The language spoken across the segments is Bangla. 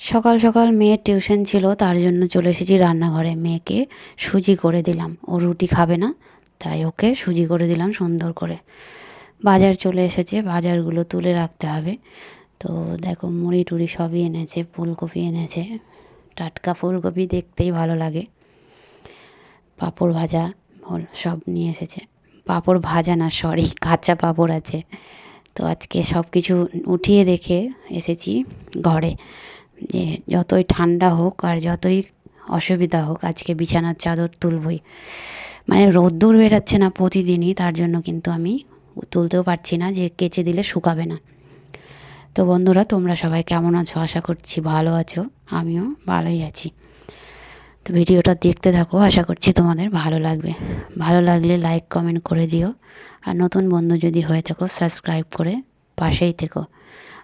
সকাল সকাল মেয়ের টিউশন ছিল, তার জন্য চলে এসেছি রান্নাঘরে। মেয়েকে সুজি করে দিলাম। ও রুটি খাবে না, তাই ওকে সুজি করে দিলাম সুন্দর করে। বাজার চলে এসেছে, বাজারগুলো তুলে রাখতে হবে। তো দেখো, মুড়ি টুড়ি সবই এনেছে, ফুলকপি এনেছে, টাটকা ফুলকপি দেখতেই ভালো লাগে। পাঁপড় ভাজা সব নিয়ে এসেছে। পাঁপড় ভাজা না সরি কাঁচা পাঁপড় আছে। তো আজকে সব কিছু উঠিয়ে রেখে এসেছি ঘরে। যে যতই ঠান্ডা হোক আর যতই অসুবিধা হোক, আজকে বিছানার চাদর তুলবই। মানে রোদ্দুর বেরাচ্ছে না প্রতিদিনই, তার জন্য কিন্তু আমি তুলতেও পারছি না যে কেচে দিলে শুকাবে না। তো বন্ধুরা, তোমরা সবাই কেমন আছো? আশা করছি ভালো আছো। আমিও ভালোই আছি। তো ভিডিওটা দেখতে থাকো, আশা করছি তোমাদের ভালো লাগবে। ভালো লাগলে লাইক, কমেন্ট করে দিও। আর নতুন বন্ধু যদি হয়ে থাকো, সাবস্ক্রাইব করে পাশেই থেকো।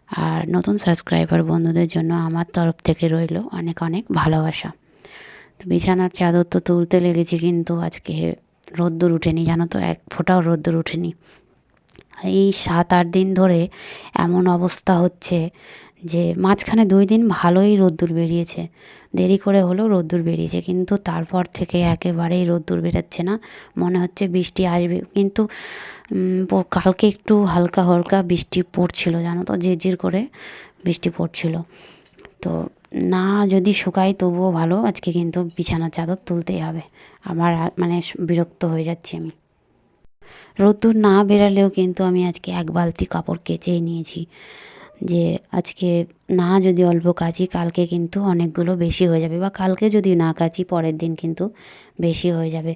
আর নতুন সাবস্ক্রাইবার বন্ধুদের জন্য আমার তরফ থেকে রইল অনেক অনেক ভালোবাসা। তো বিছানার চাদর তো তুলতে লেগেছি কিন্তু আজকে রোদ্দুর উঠেনি, জানো তো? এক ফোঁটাও রোদ্দুর উঠেনি। এই সাত আট দিন ধরে এমন অবস্থা হচ্ছে যে মাঝখানে দুই দিন ভালোই রোদ্দুর বেরিয়েছে। দেরি করে হলেও রোদ্দুর বেরিয়েছে, কিন্তু তারপর থেকে একেবারেই রোদ্দুর বেরোচ্ছে না। মনে হচ্ছে বৃষ্টি আসবে, কিন্তু কালকে একটু হালকা হালকা বৃষ্টি পড়ছিল, জানো তো? ঝিরঝির করে বৃষ্টি পড়ছিল। তো না যদি শুকাই তবুও ভালো, আজকে কিন্তু বিছানার চাদর তুলতেই হবে। আমার মানে বিরক্ত হয়ে যাচ্ছি আমি। রোদ্দুর না বেরালেও কিন্তু আমি আজকে এক বালতি কাপড় কেচেই নিয়েছি। যে আজকে না যদি অল্প কাচি, কালকে কিন্তু অনেকগুলো বেশি হয়ে যাবে বা কালকে যদি না কাচি, পরের দিন কিন্তু বেশি হয়ে যাবে।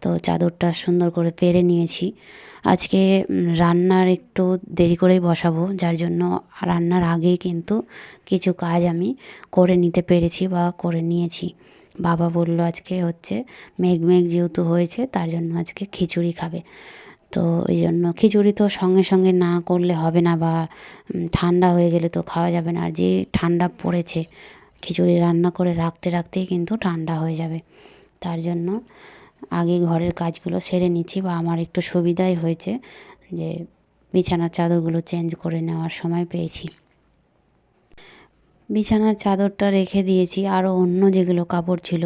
তো চাদরটা সুন্দর করে পেরে নিয়েছি। আজকে রান্নার একটু দেরি করেই বসাবো, যার জন্য রান্নার আগেই কিন্তু কিছু কাজ আমি করে নিতে পেরেছি বা করে নিয়েছি। বাবা বলল আজকে হচ্ছে মেঘ মেঘ যেহেতু হয়েছে, তার জন্য আজকে খিচুড়ি খাবে। তো ওই জন্য খিচুড়ি তো সঙ্গে সঙ্গে না করলে হবে না বা ঠান্ডা হয়ে গেলে তো খাওয়া যাবে না। আর যে ঠান্ডা পড়েছে, খিচুড়ি রান্না করে রাখতে রাখতেই কিন্তু ঠান্ডা হয়ে যাবে। তার জন্য আগে ঘরের কাজগুলো সেরে নিচ্ছি বা আমার একটু সুবিধাই হয়েছে যে বিছানার চাদরগুলো চেঞ্জ করে নেওয়ার সময় পেয়েছি। বিছানার চাদরটা রেখে দিয়েছি আরও অন্য যেগুলো কাপড় ছিল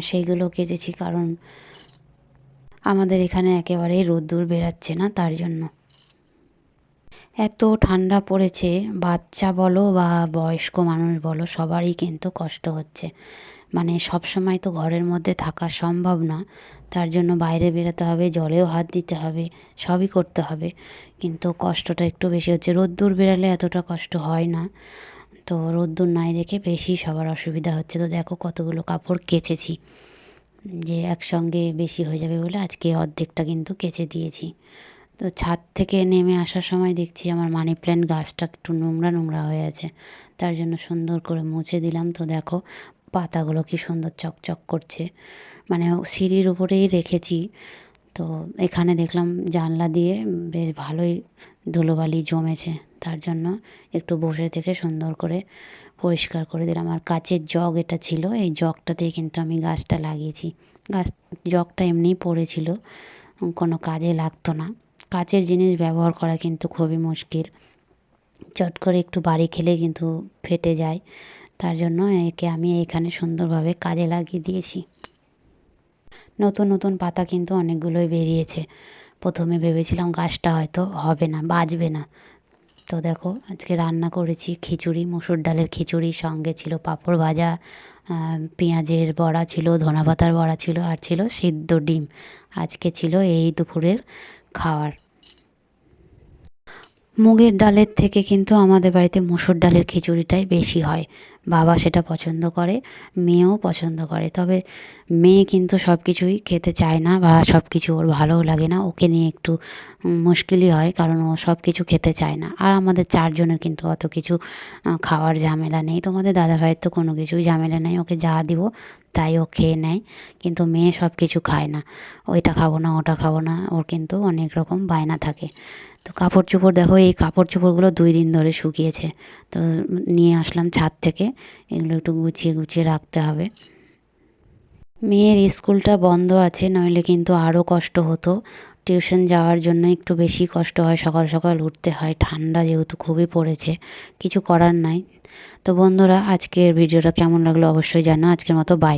সেইগুলো কেচেছি কারণ আমাদের এখানে একেবারেই রোদ্দুর বেরাচ্ছে না তার জন্য। এত ঠান্ডা পড়েছে, বাচ্চা বলো বা বয়স্ক মানুষ বলো, সবারই কিন্তু কষ্ট হচ্ছে। মানে সব সময় তো ঘরের মধ্যে থাকা সম্ভব না, তার জন্য বাইরে বেরোতে হবে, জলেও হাত দিতে হবে, সবই করতে হবে। কিন্তু কষ্টটা একটু বেশি হচ্ছে, রোদ্দুর বেরালে এতটা কষ্ট হয় না। তো রোদ্দুর নাই দেখে বেশি সবার অসুবিধা হচ্ছে। তো দেখো কতগুলো কাপড় কেচেছি, যে একসঙ্গে বেশি হয়ে যাবে বলে আজকে অর্ধেকটা কিন্তু কেচে দিয়েছি। তো ছাদ থেকে নেমে আসার সময় দেখছি আমার মানি প্ল্যান্ট গাছটা একটু নোংরা নোংরা হয়ে আছে, তার জন্য সুন্দর করে মুছে দিলাম। তো দেখো পাতাগুলো কি সুন্দর চকচক করছে মানে সিঁড়ির উপরেই রেখেছি। তো এখানে দেখলাম জানলা দিয়ে বেশ ভালোই ধুলোবালি জমেছে। তার জন্য একটু বসে থেকে সুন্দর করে পরিষ্কার করে দিলাম। আর কাচের জগ এটা ছিল, এই জগটাতেই কিন্তু আমি গাছটা লাগিয়েছি। গাছ, জগটা এমনিই পড়েছিল, কোনো কাজে লাগতো না। কাচের জিনিস ব্যবহার করা কিন্তু খুবই মুশকিল। চট করে একটু বাড়ি খেলে কিন্তু ফেটে যায়। তার জন্য একে আমি এখানে সুন্দরভাবে কাজে লাগিয়ে দিয়েছি। নতুন নতুন পাতা কিন্তু অনেকগুলোই বেরিয়েছে। প্রথমে ভেবেছিলাম গাছটা হয়তো হবে না, বাঁচবে না। তো দেখো, আজকে রান্না করেছি খিচুড়ি, মুসুর ডালের খিচুড়ি, সঙ্গে ছিল পাঁপড় ভাজা পেঁয়াজের বড়া ছিল, ধনা পাতার বড়া ছিল, আর ছিল সিদ্ধ ডিম। আজকে ছিল এই দুপুরের খাওয়ার। মুগের ডালের থেকে কিন্তু আমাদের বাড়িতে মুসুর ডালের খিচুড়িটাই বেশি হয়। বাবা সেটা পছন্দ করে, মেয়েও পছন্দ করে। তবে মেয়ে কিন্তু সব কিছুই খেতে চায় না বা সব কিছু ওর ভালোও লাগে না। ওকে নিয়ে একটু মুশকিলই হয় কারণ ও সব কিছু খেতে চায় না। আর আমাদের চারজনের কিন্তু অত কিছু খাওয়ার ঝামেলা নেই। তোমাদের দাদা ভাইয়ের তো কোনো কিছুই ঝামেলা নেই। ওকে যা দিব তাই ও খেয়ে নেয়। কিন্তু মেয়ে সব কিছু খায় না। ওইটা খাব না, ওটা খাব না। ওর কিন্তু অনেক রকম বায়না থাকে। তো কাপড় চোপড় দেখো, এই কাপড় চোপড়গুলো দুই দিন ধরে শুকিয়েছে। তো নিয়ে আসলাম ছাদ থেকে। এগুলো একটু গুছিয়ে গুছিয়ে রাখতে হবে। মেয়ের স্কুলটা বন্ধ আছে, নইলে কিন্তু আরও কষ্ট হতো। টিউশন যাওয়ার জন্য একটু বেশি কষ্ট হয়, সকাল সকাল উঠতে হয়। ঠান্ডা যেহেতু খুবই পড়েছে, কিছু করার নাই। তো বন্ধুরা, আজকের ভিডিওটা কেমন লাগল অবশ্যই জানো। আজকের মতো বাই